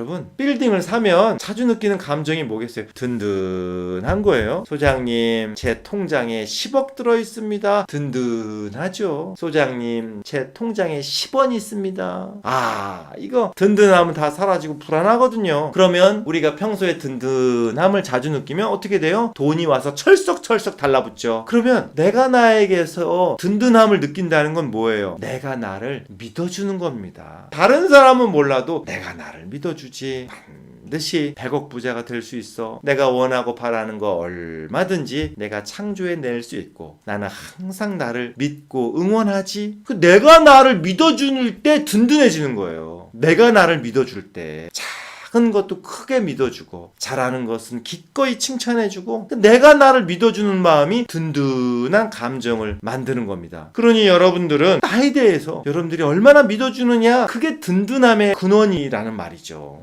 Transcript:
여러분 빌딩을 사면 자주 느끼는 감정이 뭐겠어요? 든든한 거예요. 소장님 제 통장에 10억 들어 있습니다. 든든하죠. 소장님 제 통장에 10원 있습니다. 아 이거 든든함은 다 사라지고 불안하거든요. 그러면 우리가 평소에 든든함을 자주 느끼면 어떻게 돼요? 돈이 와서 철썩철썩 달라붙죠. 그러면 내가 나에게서 든든함을 느낀다는 건 뭐예요? 내가 나를 믿어주는 겁니다. 다른 사람은 몰라도 내가 나를 믿어주 지. 반드시 100억 부자가 될 수 있어. 내가 원하고 바라는 거 얼마든지 내가 창조해 낼 수 있고 나는 항상 나를 믿고 응원하지. 그 내가 나를 믿어줄 때 든든해지는 거예요. 내가 나를 믿어줄 때. 작은 것도 크게 믿어주고 잘하는 것은 기꺼이 칭찬해주고 내가 나를 믿어주는 마음이 든든한 감정을 만드는 겁니다. 그러니 여러분들은 나에 대해서 여러분들이 얼마나 믿어주느냐 그게 든든함의 근원이라는 말이죠.